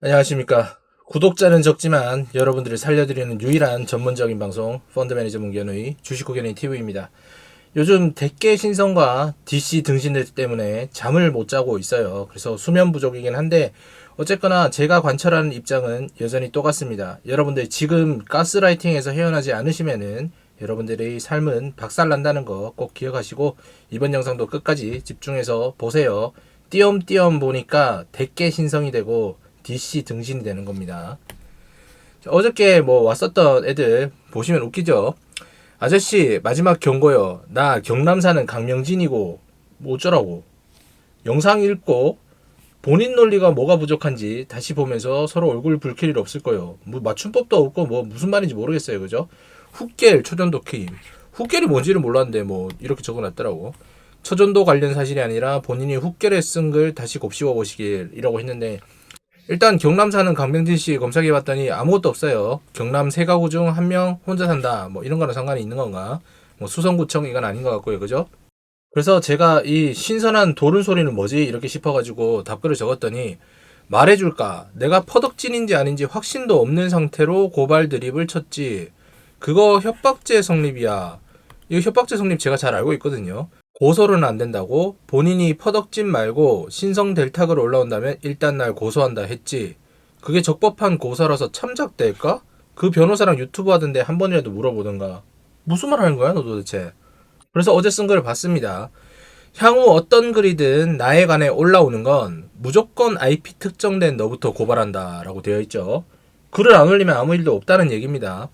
안녕하십니까. 구독자는 적지만 여러분들을 살려드리는 유일한 전문적인 방송 펀드 매니저 문견의 주식고견의 TV입니다. 요즘 대깨 신성과 DC 등신들 때문에 잠을 못 자고 있어요. 그래서 수면 부족이긴 한데 어쨌거나 제가 관찰하는 입장은 여전히 똑같습니다. 여러분들 지금 가스라이팅에서 헤어나지 않으시면은 여러분들의 삶은 박살난다는 거 꼭 기억하시고 이번 영상도 끝까지 집중해서 보세요. 띄엄띄엄 보니까 대깨 신성이 되고 DC 등신이 되는 겁니다. 자, 어저께 뭐 왔었던 애들 보시면 웃기죠? 아저씨 마지막 경고요. 나 경남 사는 강명진이고 뭐 어쩌라고. 영상 읽고 본인 논리가 뭐가 부족한지 다시 보면서 서로 얼굴 붉힐 일 없을 거예요. 뭐 맞춤법도 없고 뭐 무슨 말인지 모르겠어요. 그죠? 훅겔 초전도 크림. 훅겔이 뭔지를 몰랐는데 뭐 이렇게 적어놨더라고. 초전도 관련 사실이 아니라 본인이 훅겔에 쓴 글 다시 곱씹어 보시길이라고 했는데 일단 경남 사는 강병진 씨 검색해 봤더니 아무것도 없어요. 경남 세 가구 중 한 명 혼자 산다. 뭐 이런 거랑 상관이 있는 건가? 뭐 수성구청 이건 아닌 것 같고요. 그죠? 그래서 제가 이 신선한 도른 소리는 뭐지? 이렇게 싶어가지고 답글을 적었더니 말해줄까? 내가 퍼덕진인지 아닌지 확신도 없는 상태로 고발 드립을 쳤지. 그거 협박죄 성립이야. 이 협박죄 성립 제가 잘 알고 있거든요. 고소는 안 된다고 본인이 퍼덕진 말고 신성 델탁으로 올라온다면 일단 날 고소한다 했지. 그게 적법한 고소라서 참작될까? 그 변호사랑 유튜브 하던데 한 번이라도 물어보던가. 무슨 말 하는 거야, 너 도대체? 그래서 어제 쓴 글을 봤습니다. 향후 어떤 글이든 나에 관해 올라오는 건 무조건 IP 특정된 너부터 고발한다 라고 되어 있죠. 글을 안 올리면 아무 일도 없다는 얘기입니다.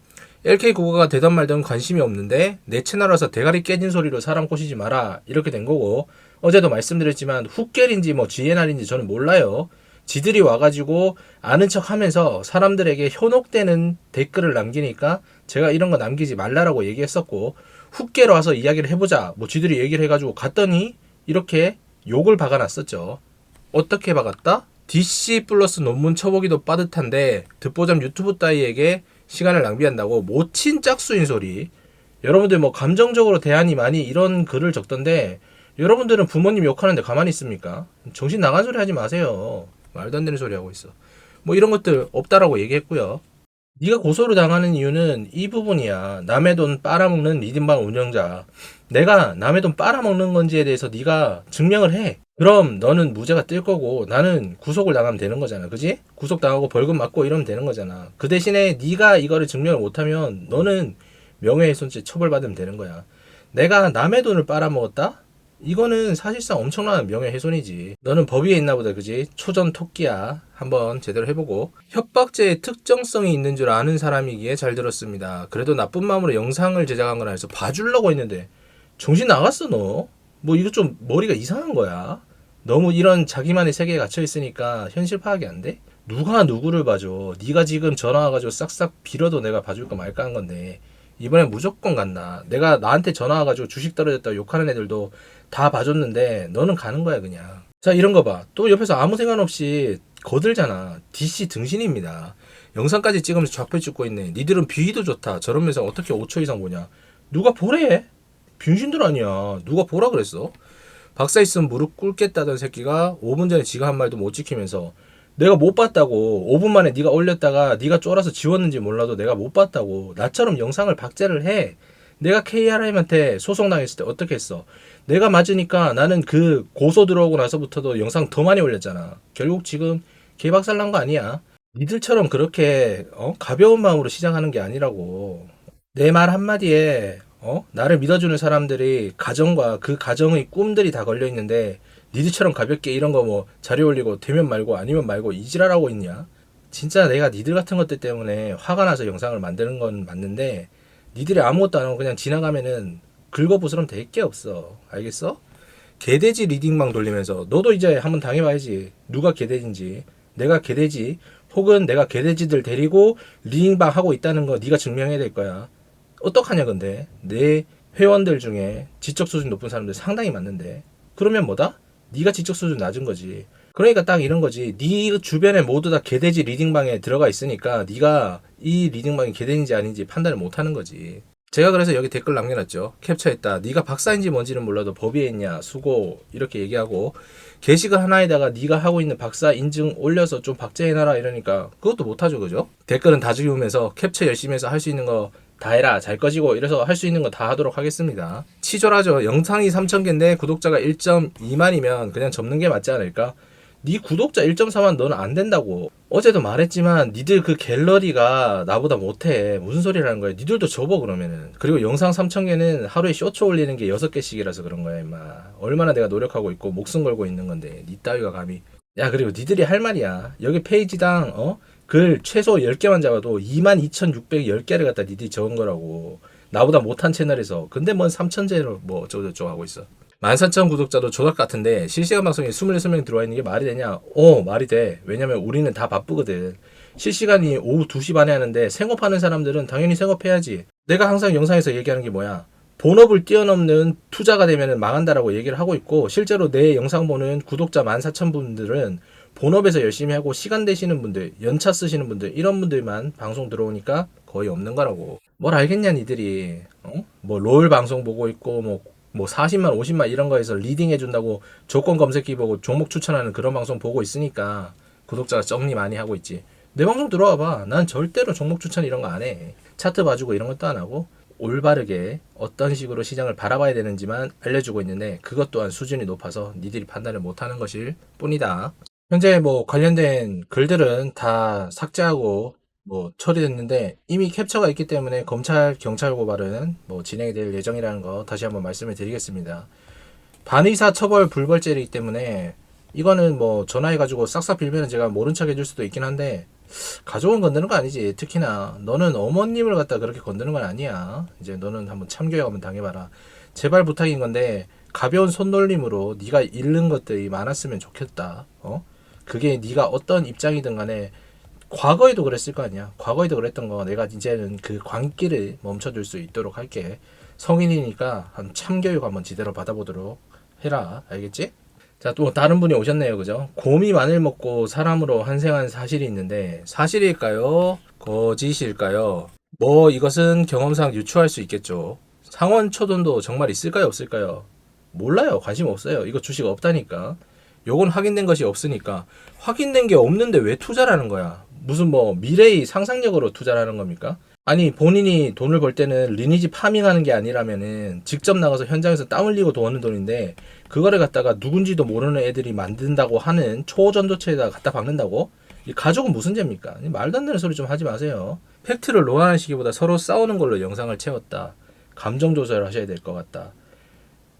LK 국어가 되던 말든 관심이 없는데 내 채널 와서 대가리 깨진 소리로 사람 꼬시지 마라 이렇게 된 거고 어제도 말씀드렸지만 훅겔인지 뭐 GNR인지 저는 몰라요. 지들이 와가지고 아는 척 하면서 사람들에게 현혹되는 댓글을 남기니까 제가 이런 거 남기지 말라라고 얘기했었고 훅겔 와서 이야기를 해보자 뭐 지들이 얘기를 해가지고 갔더니 이렇게 욕을 박아놨었죠. 어떻게 박았다? DC 플러스 논문 쳐보기도 빠듯한데 듣보잡 유튜브 따위에게 시간을 낭비한다고 모친 짝수인 소리. 여러분들 뭐 감정적으로 대안이 많이 이런 글을 적던데 여러분들은 부모님 욕하는데 가만히 있습니까? 정신 나간 소리 하지 마세요. 말도 안 되는 소리 하고 있어. 뭐 이런 것들 없다라고 얘기했고요. 네가 고소를 당하는 이유는 이 부분이야. 남의 돈 빨아먹는 리듬방 운영자. 내가 남의 돈 빨아먹는 건지에 대해서 네가 증명을 해. 그럼 너는 무죄가 뜰 거고 나는 구속을 당하면 되는 거잖아. 그지? 구속 당하고 벌금 맞고 이러면 되는 거잖아. 그 대신에 네가 이거를 증명을 못하면 너는 명예훼손죄 처벌받으면 되는 거야. 내가 남의 돈을 빨아먹었다? 이거는 사실상 엄청난 명예훼손이지. 너는 법 위에 있나 보다, 그지? 초전 토끼야. 한번 제대로 해보고. 협박죄의 특정성이 있는 줄 아는 사람이기에 잘 들었습니다. 그래도 나쁜 마음으로 영상을 제작한 건 아니어서 봐주려고 했는데, 정신 나갔어, 너. 뭐 이거 좀 머리가 이상한 거야. 너무 이런 자기만의 세계에 갇혀 있으니까 현실 파악이 안 돼? 누가 누구를 봐줘? 네가 지금 전화 와가지고 싹싹 빌어도 내가 봐줄까 말까 한 건데 이번엔 무조건 간다. 내가 나한테 전화 와가지고 주식 떨어졌다 욕하는 애들도 다 봐줬는데 너는 가는 거야 그냥. 자 이런 거 봐. 또 옆에서 아무 생각 없이 거들잖아. DC 등신입니다. 영상까지 찍으면서 좌표 찍고 있네. 니들은 비위도 좋다. 저러면서 어떻게 5초 이상 보냐? 누가 보래? 병신들 아니야. 누가 보라 그랬어? 박사 있으면 무릎 꿇겠다던 새끼가 5분 전에 지가 한 말도 못 지키면서 내가 못 봤다고 5분 만에 네가 올렸다가 네가 쫄아서 지웠는지 몰라도 내가 못 봤다고 나처럼 영상을 박제를 해 내가 KRM한테 소송당했을 때 어떻게 했어 내가 맞으니까 나는 그 고소 들어오고 나서부터도 영상 더 많이 올렸잖아 결국 지금 개박살 난 거 아니야 니들처럼 그렇게 어? 가벼운 마음으로 시작하는 게 아니라고 내 말 한마디에 어? 나를 믿어주는 사람들이 가정과 그 가정의 꿈들이 다 걸려 있는데 니들처럼 가볍게 이런 거 뭐 자료 올리고 되면 말고 아니면 말고 이지랄하고 있냐? 진짜 내가 니들 같은 것들 때문에 화가 나서 영상을 만드는 건 맞는데 니들이 아무것도 안 하고 그냥 지나가면은 긁어부스럼 될 게 없어. 알겠어? 개돼지 리딩방 돌리면서 너도 이제 한번 당해봐야지. 누가 개돼지인지. 내가 개돼지 혹은 내가 개돼지들 데리고 리딩방 하고 있다는 거 네가 증명해야 될 거야. 어떡하냐 근데 내 회원들 중에 지적 수준 높은 사람들 상당히 많는데 그러면 뭐다? 네가 지적 수준 낮은 거지. 그러니까 딱 이런 거지. 네 주변에 모두 다 개돼지 리딩방에 들어가 있으니까 네가 이 리딩방이 개돼지인지 아닌지 판단을 못 하는 거지. 제가 그래서 여기 댓글 남겨놨죠. 캡처했다. 네가 박사인지 뭔지는 몰라도 법위에 있냐? 수고 이렇게 얘기하고 게시글 하나에다가 네가 하고 있는 박사 인증 올려서 좀 박제해놔라 이러니까 그것도 못하죠 그죠? 댓글은 다 죽이면서 캡처 열심히 해서 할 수 있는 거 다 해라 잘 꺼지고 이래서 할 수 있는 거 다 하도록 하겠습니다. 치졸하죠. 영상이 3,000개인데 구독자가 1.2만이면 그냥 접는 게 맞지 않을까? 네 구독자 1.4만 너는 안 된다고. 어제도 말했지만 니들 그 갤러리가 나보다 못해. 무슨 소리라는 거야? 니들도 접어 그러면은. 그리고 영상 3,000개는 하루에 쇼츠 올리는 게 6개씩이라서 그런 거야 임마. 얼마나 내가 노력하고 있고 목숨 걸고 있는 건데 니 따위가 감히. 야 그리고 니들이 할 말이야. 여기 페이지당 어? 글 최소 10개만 잡아도 22,610개를 갖다 니들이 적은 거라고 나보다 못한 채널에서. 근데 뭔 3천제로 뭐 어쩌고저쩌고 하고 있어. 14,000 구독자도 조작 같은데 실시간 방송에 26명 들어와 있는 게 말이 되냐? 어 말이 돼. 왜냐면 우리는 다 바쁘거든. 실시간이 오후 2시 반에 하는데 생업하는 사람들은 당연히 생업해야지. 내가 항상 영상에서 얘기하는 게 뭐야? 본업을 뛰어넘는 투자가 되면 망한다라고 얘기를 하고 있고 실제로 내 영상 보는 구독자 14,000분들은 본업에서 열심히 하고 시간 되시는 분들, 연차 쓰시는 분들 이런 분들만 방송 들어오니까 거의 없는 거라고. 뭘 알겠냐 니들이. 어? 뭐롤 방송 보고 있고 뭐뭐 40만, 50만 이런 거에서 리딩 해준다고 조건 검색기 보고 종목 추천하는 그런 방송 보고 있으니까 구독자가 정리 많이 하고 있지. 내 방송 들어와 봐. 난 절대로 종목 추천 이런 거 안 해. 차트 봐주고 이런 것도 안 하고 올바르게 어떤 식으로 시장을 바라봐야 되는지만 알려주고 있는데 그것 또한 수준이 높아서 니들이 판단을 못하는 것일 뿐이다. 현재 뭐 관련된 글들은 다 삭제하고 뭐 처리됐는데 이미 캡처가 있기 때문에 검찰 경찰 고발은 뭐 진행이 될 예정이라는 거 다시 한번 말씀을 드리겠습니다. 반의사 처벌 불벌죄이기 때문에 이거는 뭐 전화해가지고 싹싹 빌면 제가 모른 척 해줄 수도 있긴 한데 가족은 건드는 거 아니지. 특히나 너는 어머님을 갖다 그렇게 건드는 건 아니야. 이제 너는 한번 참교육 한번 당해봐라. 제발 부탁인 건데 가벼운 손놀림으로 네가 잃는 것들이 많았으면 좋겠다. 어? 그게 네가 어떤 입장이든 간에 과거에도 그랬을 거 아니야. 과거에도 그랬던 거 내가 이제는 그 광기를 멈춰줄 수 있도록 할게. 성인이니까 한 참교육 한번 제대로 받아보도록 해라. 알겠지? 자, 또 다른 분이 오셨네요. 그죠? 곰이 마늘 먹고 사람으로 환생한 사실이 있는데 사실일까요? 거짓일까요? 뭐 이것은 경험상 유추할 수 있겠죠. 상원 초돈도 정말 있을까요? 없을까요? 몰라요. 관심 없어요. 이거 주식 없다니까. 요건 확인된 것이 없으니까 확인된 게 없는데 왜 투자라는 거야? 무슨 뭐 미래의 상상력으로 투자라는 겁니까? 아니 본인이 돈을 벌 때는 리니지 파밍하는 게 아니라면은 직접 나가서 현장에서 땀 흘리고 도는 돈인데 그거를 갖다가 누군지도 모르는 애들이 만든다고 하는 초전도체에다 갖다 박는다고? 이 가족은 무슨 죄입니까? 이 말도 안 되는 소리 좀 하지 마세요. 팩트를 논하는 시기보다 서로 싸우는 걸로 영상을 채웠다. 감정 조절을 하셔야 될 것 같다.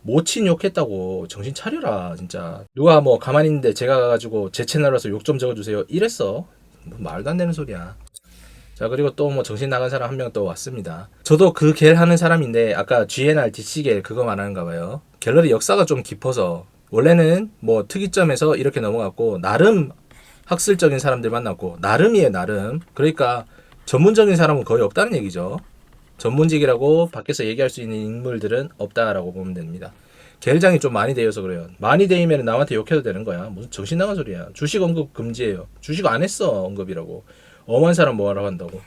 모친 욕했다고 정신 차려라 진짜. 누가 뭐 가만히 있는데 제가 가가지고 제 채널에서 욕 좀 적어주세요. 이랬어. 뭐 말도 안 되는 소리야. 자 그리고 또 뭐 정신 나간 사람 한 명 또 왔습니다. 저도 그갤 하는 사람인데 아까 GNR DC갤 그거 말하는가 봐요. 갤러리 역사가 좀 깊어서 원래는 뭐 특이점에서 이렇게 넘어갔고 나름 학술적인 사람들 만났고 나름이에요 나름. 그러니까 전문적인 사람은 거의 없다는 얘기죠 전문직이라고 밖에서 얘기할 수 있는 인물들은 없다라고 보면 됩니다. 겔장이 좀 많이 되어서 그래요. 많이 되면 남한테 욕해도 되는 거야. 무슨 정신 나간 소리야. 주식 언급 금지예요. 주식 안 했어 언급이라고. 엄한 사람 뭐하러 한다고.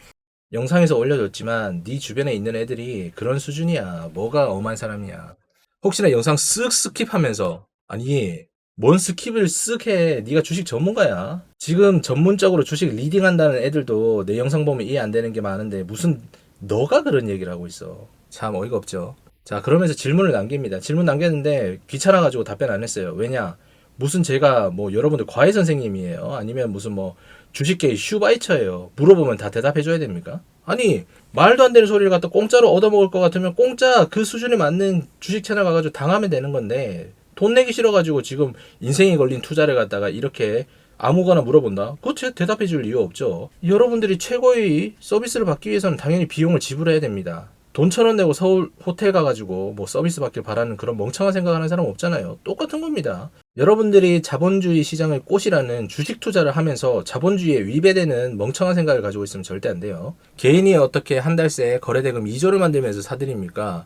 영상에서 올려줬지만 네 주변에 있는 애들이 그런 수준이야. 뭐가 엄한 사람이야. 혹시나 영상 쓱 스킵하면서 아니 뭔 스킵을 쓱 해. 네가 주식 전문가야. 지금 전문적으로 주식 리딩한다는 애들도 내 영상 보면 이해 안 되는 게 많은데 무슨 너가 그런 얘기를 하고 있어. 참 어이가 없죠. 자, 그러면서 질문을 남깁니다. 질문 남겼는데 귀찮아가지고 답변 안 했어요. 왜냐? 무슨 제가 뭐 여러분들 과외 선생님이에요? 아니면 무슨 뭐 주식계 슈바이처예요? 물어보면 다 대답해줘야 됩니까? 아니, 말도 안 되는 소리를 갖다 공짜로 얻어먹을 것 같으면 공짜 그 수준에 맞는 주식 채널 가가지고 당하면 되는 건데 돈 내기 싫어가지고 지금 인생이 걸린 투자를 갖다가 이렇게 아무거나 물어본다? 그거 제- 대답해 줄 이유 없죠. 여러분들이 최고의 서비스를 받기 위해서는 당연히 비용을 지불해야 됩니다. 돈 천 원 내고 서울 호텔 가가지고 뭐 서비스 받길 바라는 그런 멍청한 생각하는 사람 없잖아요. 똑같은 겁니다. 여러분들이 자본주의 시장을 꽃이라는 주식 투자를 하면서 자본주의에 위배되는 멍청한 생각을 가지고 있으면 절대 안 돼요. 개인이 어떻게 한 달새 거래대금 2조를 만들면서 사드립니까?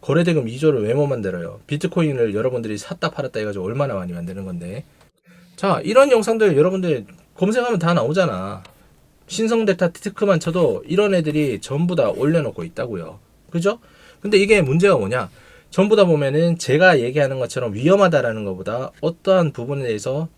거래대금 2조를 왜 못 만들어요? 비트코인을 여러분들이 샀다 팔았다 해가지고 얼마나 많이 만드는 건데. 자, 이런 영상들 여러분들 검색하면 다 나오잖아. 신성대타 티크만 쳐도 이런 애들이 전부 다 올려놓고 있다고요. 그죠? 근데 이게 문제가 뭐냐? 전부 다 보면은 제가 얘기하는 것처럼 위험하다라는 것보다 어떠한 부분에 대해서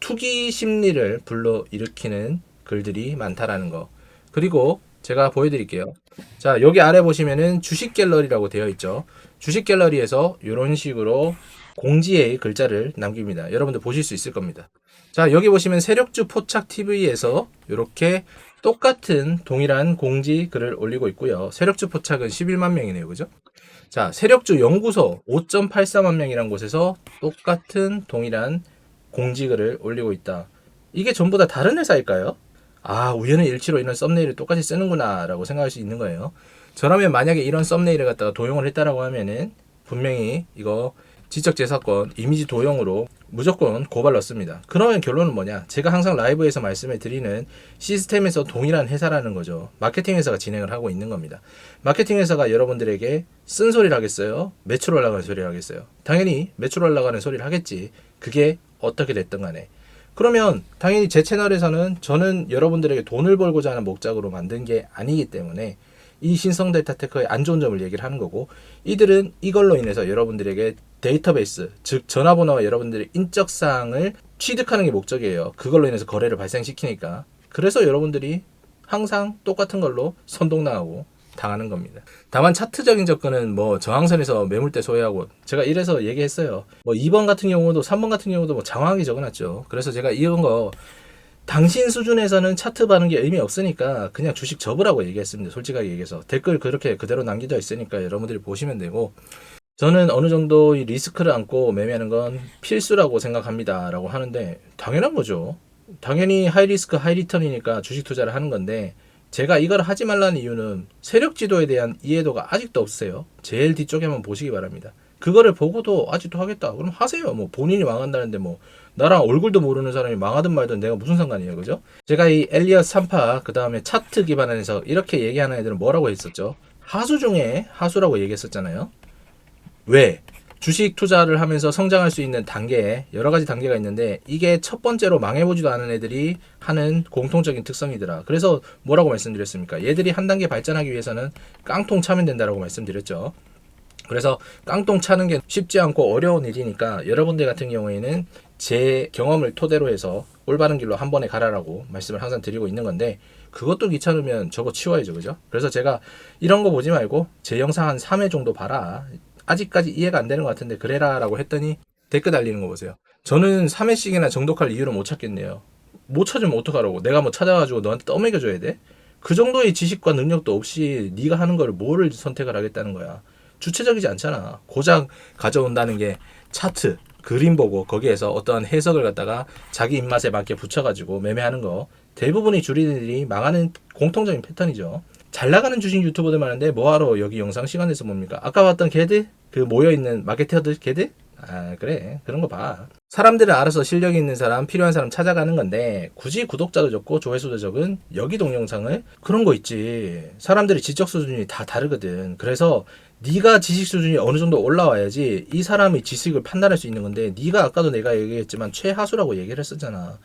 투기 심리를 불러 일으키는 글들이 많다라는 거. 그리고 제가 보여드릴게요. 자, 여기 아래 보시면은 주식 갤러리라고 되어 있죠. 주식 갤러리에서 이런 식으로 공지의 글자를 남깁니다. 여러분들 보실 수 있을 겁니다. 자, 여기 보시면 세력주 포착 TV에서 이렇게 똑같은 동일한 공지 글을 올리고 있고요. 세력주 포착은 11만 명이네요. 그죠? 자, 세력주 연구소 5.84만 명이란 곳에서 똑같은 동일한 공지 글을 올리고 있다. 이게 전부 다 다른 회사일까요? 아, 우연의 일치로 이런 썸네일을 똑같이 쓰는구나 라고 생각할 수 있는 거예요. 저라면 만약에 이런 썸네일을 갖다가 도용을 했다라고 하면은 분명히 이거 지적재산권 이미지 도용으로 무조건 고발 넣습니다. 그러면 결론은 뭐냐? 제가 항상 라이브에서 말씀을 드리는 시스템에서 동일한 회사라는 거죠. 마케팅 회사가 진행을 하고 있는 겁니다. 마케팅 회사가 여러분들에게 쓴 소리를 하겠어요? 매출 올라가는 소리를 하겠어요? 당연히 매출 올라가는 소리를 하겠지. 그게 어떻게 됐든 간에. 그러면 당연히 제 채널에서는 저는 여러분들에게 돈을 벌고자 하는 목적으로 만든 게 아니기 때문에 이 신성 데이터 테크의 안 좋은 점을 얘기를 하는 거고 이들은 이걸로 인해서 여러분들에게 데이터베이스 즉 전화번호와 여러분들의 인적 사항을 취득하는 게 목적이에요. 그걸로 인해서 거래를 발생시키니까 그래서 여러분들이 항상 똑같은 걸로 선동당하고 당하는 겁니다. 다만 차트적인 접근은 뭐 저항선에서 매물대 소외하고 제가 이래서 얘기했어요. 뭐 2번 같은 경우도 3번 같은 경우도 뭐 장황하게 적어놨죠. 그래서 제가 이런 거 당신 수준에서는 차트 바는 게 의미 없으니까 그냥 주식 접으라고 얘기했습니다. 솔직하게 얘기해서 댓글 그렇게 그대로 남겨져 있으니까 여러분들이 보시면 되고 저는 어느 정도 이 리스크를 안고 매매하는 건 필수라고 생각합니다 라고 하는데 당연한 거죠. 당연히 하이 리스크 하이 리턴이니까 주식 투자를 하는 건데 제가 이걸 하지 말라는 이유는 세력 지도에 대한 이해도가 아직도 없으세요. 제일 뒤쪽에 한번 보시기 바랍니다. 그거를 보고도 아직도 하겠다. 그럼 하세요. 뭐 본인이 망한다는데 뭐 나랑 얼굴도 모르는 사람이 망하든 말든 내가 무슨 상관이에요. 그죠? 제가 이 엘리엇 3파 그 다음에 차트 기반에서 이렇게 얘기하는 애들은 뭐라고 했었죠? 하수 중에 하수라고 얘기했었잖아요. 왜? 주식 투자를 하면서 성장할 수 있는 단계, 여러 가지 단계가 있는데, 이게 첫 번째로 망해보지도 않은 애들이 하는 공통적인 특성이더라. 그래서 뭐라고 말씀드렸습니까? 얘들이 한 단계 발전하기 위해서는 깡통 차면 된다라고 말씀드렸죠. 그래서 깡통 차는 게 쉽지 않고 어려운 일이니까 여러분들 같은 경우에는 제 경험을 토대로 해서 올바른 길로 한 번에 가라라고 말씀을 항상 드리고 있는 건데 그것도 귀찮으면 저거 치워야죠 그죠 그래서 제가 이런 거 보지 말고 제 영상 한 3회 정도 봐라 아직까지 이해가 안 되는 것 같은데 그래라 라고 했더니 댓글 달리는 거 보세요 저는 3회씩이나 정독할 이유를 못 찾겠네요 못 찾으면 어떡하라고 내가 뭐 찾아가지고 너한테 떠먹여줘야 돼? 그 정도의 지식과 능력도 없이 네가 하는 거를 뭐를 선택을 하겠다는 거야 주체적이지 않잖아. 고작 가져온다는 게 차트, 그림 보고 거기에서 어떠한 해석을 갖다가 자기 입맛에 맞게 붙여가지고 매매하는 거 대부분의 주리들이 망하는 공통적인 패턴이죠. 잘 나가는 주식 유튜버들 많은데 뭐하러 여기 영상 시간 내서 봅니까? 아까 봤던 걔들? 그 모여있는 마케터들 걔들? 아 그래 그런 거 봐. 사람들은 알아서 실력 있는 사람 필요한 사람 찾아가는 건데 굳이 구독자도 적고 조회수도 적은 여기 동영상을 그런 거 있지. 사람들의 지적 수준이 다 다르거든. 그래서 네가 지식 수준이 어느 정도 올라와야지 이 사람의 지식을 판단할 수 있는 건데 네가 아까도 내가 얘기했지만 최하수라고 얘기를 했었잖아.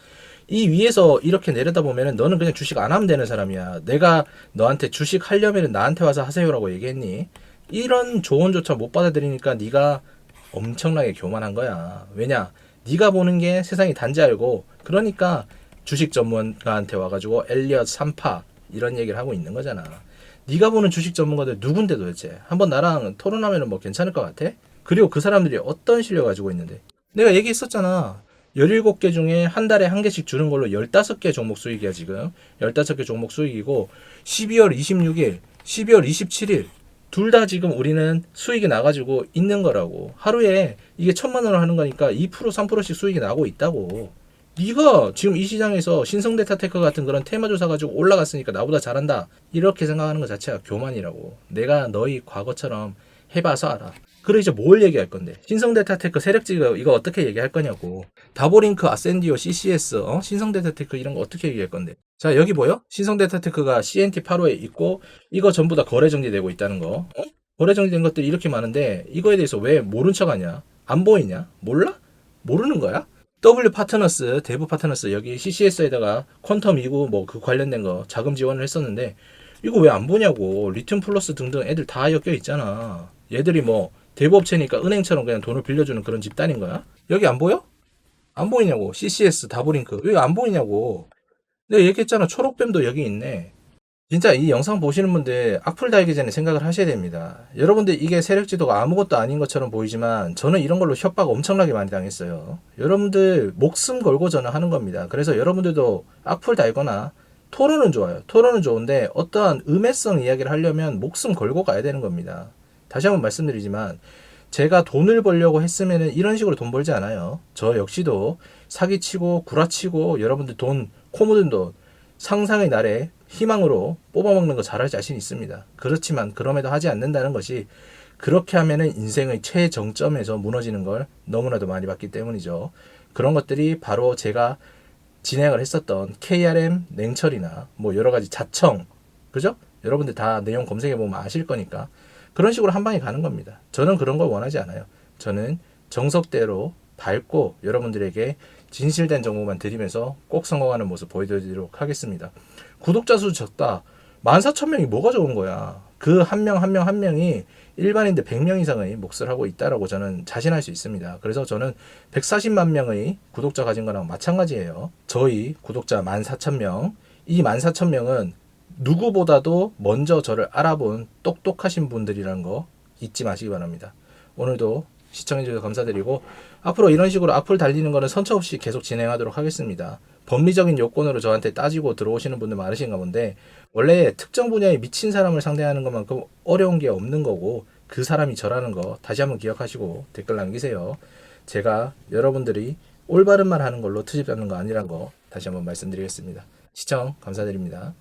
이 위에서 이렇게 내려다 보면은 너는 그냥 주식 안 하면 되는 사람이야. 내가 너한테 주식 하려면은 나한테 와서 하세요라고 얘기했니? 이런 조언조차 못 받아들이니까 네가 엄청나게 교만한 거야. 왜냐? 네가 보는 게 세상이 단지 알고 그러니까 주식 전문가한테 와가지고 엘리엇 3파 이런 얘기를 하고 있는 거잖아. 네가 보는 주식 전문가들 누군데 도대체? 한번 나랑 토론하면 뭐 괜찮을 것 같아? 그리고 그 사람들이 어떤 실력 가지고 있는데? 내가 얘기했었잖아. 17개 중에 한 달에 한 개씩 주는 걸로 15개 종목 수익이야, 지금. 15개 종목 수익이고, 12월 26일, 12월 27일, 둘 다 지금 우리는 수익이 나가지고 있는 거라고. 하루에 이게 천만 원을 하는 거니까 2% 3%씩 수익이 나고 있다고. 네가 지금 이 시장에서 신성데이터 테크 같은 그런 테마 조사 가지고 올라갔으니까 나보다 잘한다. 이렇게 생각하는 것 자체가 교만이라고. 내가 너희 과거처럼 해봐서 알아. 그래 이제 뭘 얘기할 건데? 신성데이터 테크 세력지가 이거 어떻게 얘기할 거냐고. 다보링크, 아센디오, CCS, 어? 신성데이터 테크 이런 거 어떻게 얘기할 건데? 자 여기 보여? 신성데이터 테크가 CNT 8호에 있고 이거 전부 다 거래 정지되고 있다는 거. 어? 거래 정지된 것들이 이렇게 많은데 이거에 대해서 왜 모른 척하냐? 안 보이냐? 몰라? 모르는 거야? W 파트너스, 대부 파트너스 여기 CCS에다가 퀀텀 이고 뭐 그 관련된 거 자금 지원을 했었는데 이거 왜 안 보냐고 리튬 플러스 등등 애들 다 엮여 있잖아. 얘들이 뭐 대부업체니까 은행처럼 그냥 돈을 빌려주는 그런 집단인 거야? 여기 안 보여? 안 보이냐고. CCS 다브링크. 여기 안 보이냐고. 내가 얘기했잖아. 초록뱀도 여기 있네. 진짜 이 영상 보시는 분들 악플 달기 전에 생각을 하셔야 됩니다. 여러분들 이게 세력 지도가 아무것도 아닌 것처럼 보이지만 저는 이런 걸로 협박 엄청나게 많이 당했어요. 여러분들 목숨 걸고 저는 하는 겁니다. 그래서 여러분들도 악플 달거나 토론은 좋아요. 토론은 좋은데 어떠한 음해성 이야기를 하려면 목숨 걸고 가야 되는 겁니다. 다시 한번 말씀드리지만 제가 돈을 벌려고 했으면은 이런 식으로 돈 벌지 않아요. 저 역시도 사기치고 구라치고 여러분들 돈 코 묻은 돈 상상의 날에 희망으로 뽑아먹는 거 잘할 자신 있습니다. 그렇지만 그럼에도 하지 않는다는 것이 그렇게 하면은 인생의 최정점에서 무너지는 걸 너무나도 많이 봤기 때문이죠. 그런 것들이 바로 제가 진행을 했었던 KRM 냉철이나 뭐 여러 가지 자청 그죠? 여러분들 다 내용 검색해 보면 아실 거니까 그런 식으로 한 방에 가는 겁니다. 저는 그런 걸 원하지 않아요. 저는 정석대로 밝고 여러분들에게 진실된 정보만 드리면서 꼭 성공하는 모습 보여드리도록 하겠습니다. 구독자 수 적다. 14,000명이 뭐가 적은 거야. 그 한 명 한 명 한 명이 일반인들 100명 이상의 몫을 하고 있다라고 저는 자신할 수 있습니다. 그래서 저는 140만 명의 구독자 가진 거랑 마찬가지예요. 저희 구독자 14,000명, 이 14,000명은 누구보다도 먼저 저를 알아본 똑똑하신 분들이라는 거 잊지 마시기 바랍니다. 오늘도 시청해주셔서 감사드리고 앞으로 이런 식으로 악플 달리는 거는 선처 없이 계속 진행하도록 하겠습니다. 법리적인 요건으로 저한테 따지고 들어오시는 분들 많으신가 본데 원래 특정 분야에 미친 사람을 상대하는 것만큼 어려운 게 없는 거고 그 사람이 저라는 거 다시 한번 기억하시고 댓글 남기세요. 제가 여러분들이 올바른 말 하는 걸로 트집 잡는 거 아니란 거 다시 한번 말씀드리겠습니다. 시청 감사드립니다.